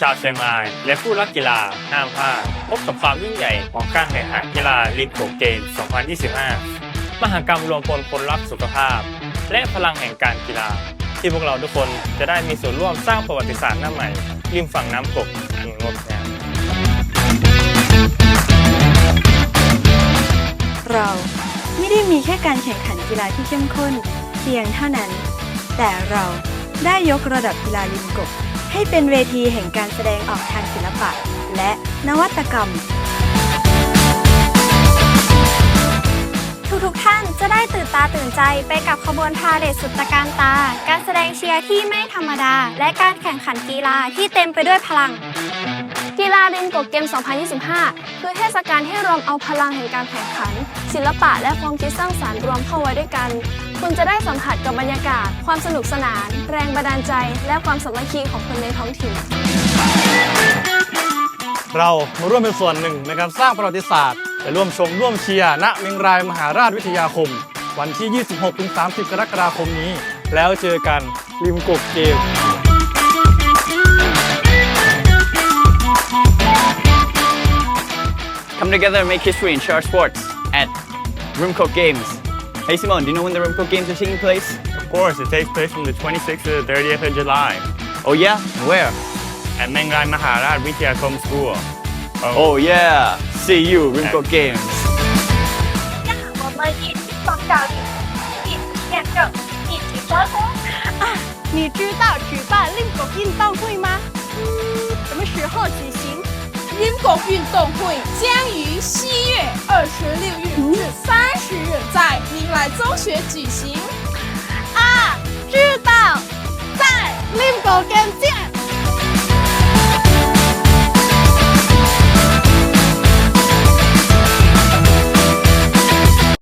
ชาวเชียงราย และผู้รักกีฬาห้ามพลาดพบกับความยิ่งใหญ่ของการแข่งขันกีฬาลิมโกเกม2025 มหกรรมรวมพลคนรักสุขภาพ และพลังแห่งการกีฬา ที่พวกเราทุกคนจะได้มีส่วนร่วมสร้างประวัติศาสตร์หน้าใหม่ริมฝั่งน้ำกกอันงดงามเราไม่ได้มีแค่การแข่งขันกีฬาที่เข้มข้นเพียงเท่านั้น แต่เรา ได้ยกระดับกีฬาลิมกบให้เป็นเวทีแห่งการแสดงออกทางศิลปะ และนวัตกรรม ทุกๆท่านจะได้ตื่นตาตื่นใจไปกับขบวนพาเหรดสุดตะการตา การแสดงเชียร์ที่ไม่ธรรมดา และการแข่งขันกีฬาที่เต็มไปด้วยพลังกีฬารินโกเกม 2025 คือเทศกาลที่รวมเอาพลังแห่งการแข่งขัน ศิลปะและความคิดสร้างสรรค์รวมเข้าไว้ด้วยกัน คุณจะได้สัมผัสกับบรรยากาศ ความสนุกสนาน แรงบันดาลใจ และความสามัคคีของคนในท้องถิ่น เรามาร่วมเป็นส่วนหนึ่งในการสร้างประวัติศาสตร์และร่วมชมร่วมเชียร์ณเมงรายมหาราชวิทยาคม วันที่ 26-30 กรกฎาคมนี้ แล้วเจอกันริมกกเกม Come together and make history in share sports at Rimco Games. Hey Simone, do you know when the Rimco Games are taking place? Of course, it takes place from the 26th to the 30th of July Oh yeah? Where? at Meng Rai Maharaj Vityakom School. Oh yeah! See you, Rimco Games. 我们一起创造历史，一起见证，一起活出你知道举办令狗运动会吗？嗯，什么时候举行？英国运动会将于七月二十六日至三十日在明来 中学举行。啊，知道，在令狗 Game